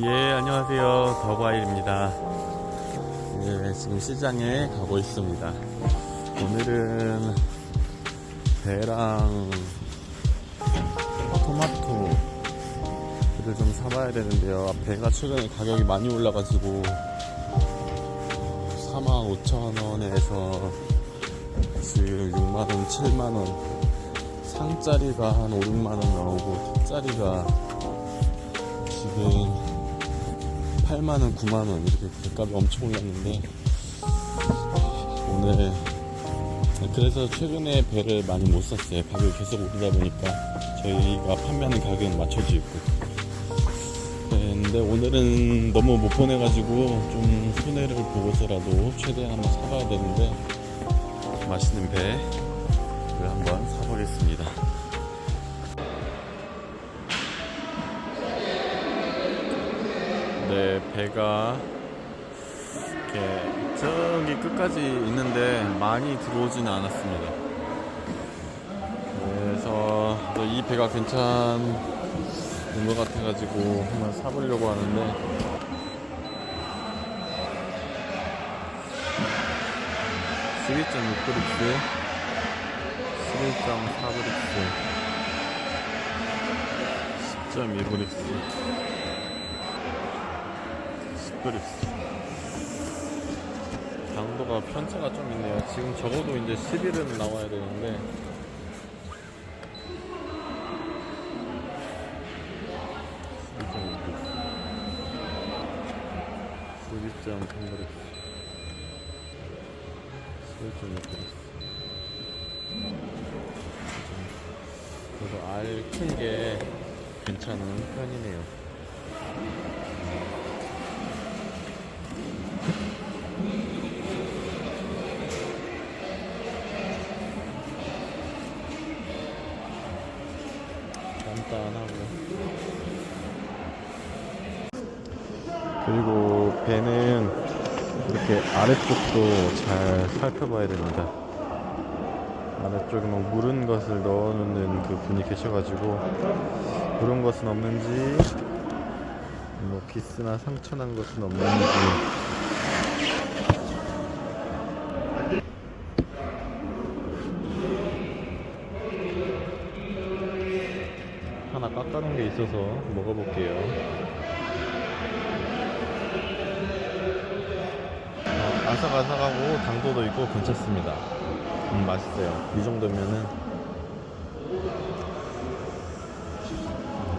예, 안녕하세요. 더과일입니다. 예, 지금 시장에 가고 있습니다. 오늘은 배랑 토마토를 좀 사봐야 되는데요. 배가 최근에 가격이 많이 올라가지고 45,000원에서 지금 6만 원, 7만 원 상짜리가 한 5, 6만 원 나오고 턱짜리가 지금 8만원, 9만원 이렇게 값이 엄청 올랐는데 오늘 그래서 최근에 배를 많이 못 샀어요. 가격이 계속 오르다 보니까 저희가 판매하는 가격은 맞춰져 있고 네, 근데 오늘은 너무 못 보내가지고 좀 손해를 보고서라도 최대한 한번 사봐야 되는데 맛있는 배를 한번 사보겠습니다. 네, 배가 이렇게 저기 끝까지 있는데 많이 들어오지는 않았습니다. 그래서 또이 배가 괜찮은 것 같아가지고 한번 사보려고 하는데. (12.6 브릭스) (11.4 브릭스) (10.2 브릭스) 10브릭스 강도가 편차가 좀 있네요. 지금 적어도 이제 11은 나와야 되는데. (11.3 브릭스) 11.6 브릭스 그래도 알큰 게 괜찮은 편이네요 간단하고 그리고 배는 이렇게 아래쪽도 잘 살펴봐야 됩니다. 아래쪽에 막 무른 것을 넣어놓는 그 분이 계셔가지고 그런 것은 없는지 뭐 기스나 상처난 것은 없는지 깎아놓은 게 있어서 먹어볼게요. 어, 아삭아삭하고 당도도 있고 괜찮습니다. 음, 맛있어요. 이 정도면은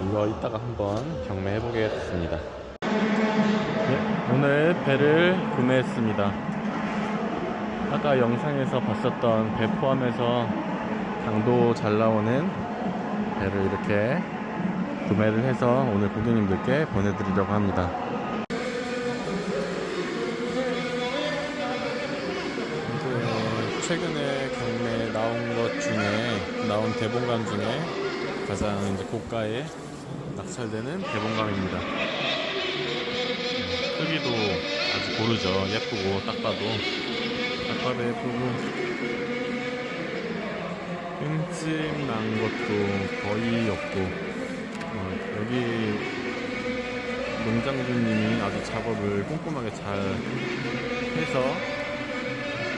이거 이따가 한번 경매해 보겠습니다. 네, 오늘 배를 구매했습니다. 아까 영상에서 봤었던 배 포함해서 당도 잘 나오는 배를 이렇게 구매를 해서 오늘 고객님들께 보내드리려고 합니다. 그 최근에 경매 나온 것 중에 나온 대봉감 중에 가장 이제 고가에 낙찰되는 대봉감입니다. 크기도 아주 고르죠. 예쁘고 딱 봐도 딱 봐도 예쁘고 흠집 난 것도 거의 없고 어, 여기 농장주님이 아주 작업을 꼼꼼하게 잘 해서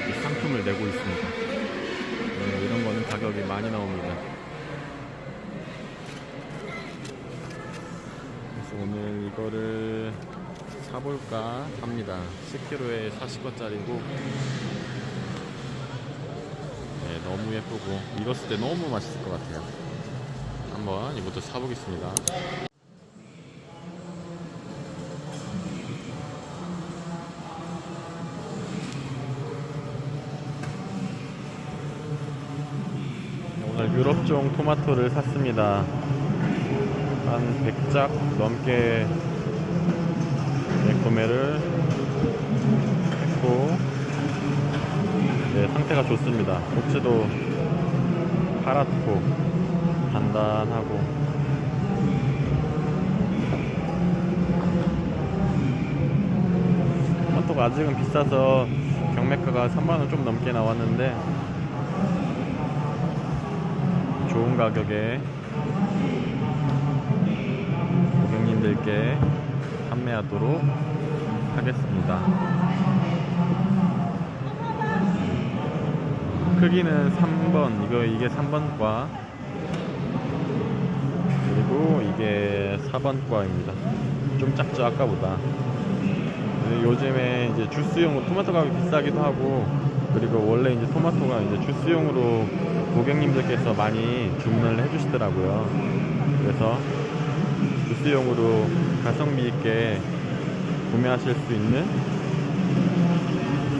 이 상품을 내고 있습니다. 네, 이런 거는 가격이 많이 나옵니다. 그래서 오늘 이거를 사볼까 합니다. 10kg에 40권짜리고 네, 너무 예쁘고 익었을 때 너무 맛있을 것 같아요. 한번 이것도 사보겠습니다. 오늘 유럽종 토마토를 샀습니다. 한 100작 넘게 네, 구매를 했고 네, 상태가 좋습니다. 꼭지도 파랗고 단단하고 토마토가 아직은 비싸서 경매가가 3만원 좀 넘게 나왔는데 좋은 가격에 고객님들께 판매하도록 하겠습니다. 크기는 3번, 이거 이게 3번과 그리고 이게 4번과입니다. 좀 작죠 아까보다. 근데 요즘에 이제 주스용으로 토마토 가격이 비싸기도 하고 그리고 원래 이제 토마토가 이제 주스용으로 고객님들께서 많이 주문을 해주시더라고요. 그래서 주스용으로 가성비 있게 구매하실 수 있는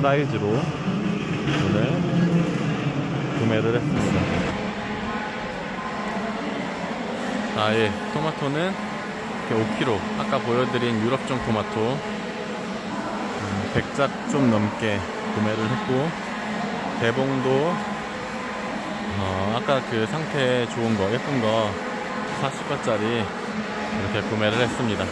사이즈로 오늘 구매를 했습니다. 아, 예. 토마토는 이렇게 5kg. 아까 보여드린 유럽종 토마토. 음, 100작 좀 넘게 구매를 했고, 대봉도, 어, 아까 그 상태 좋은 거, 예쁜 거, 40가짜리 이렇게 구매를 했습니다.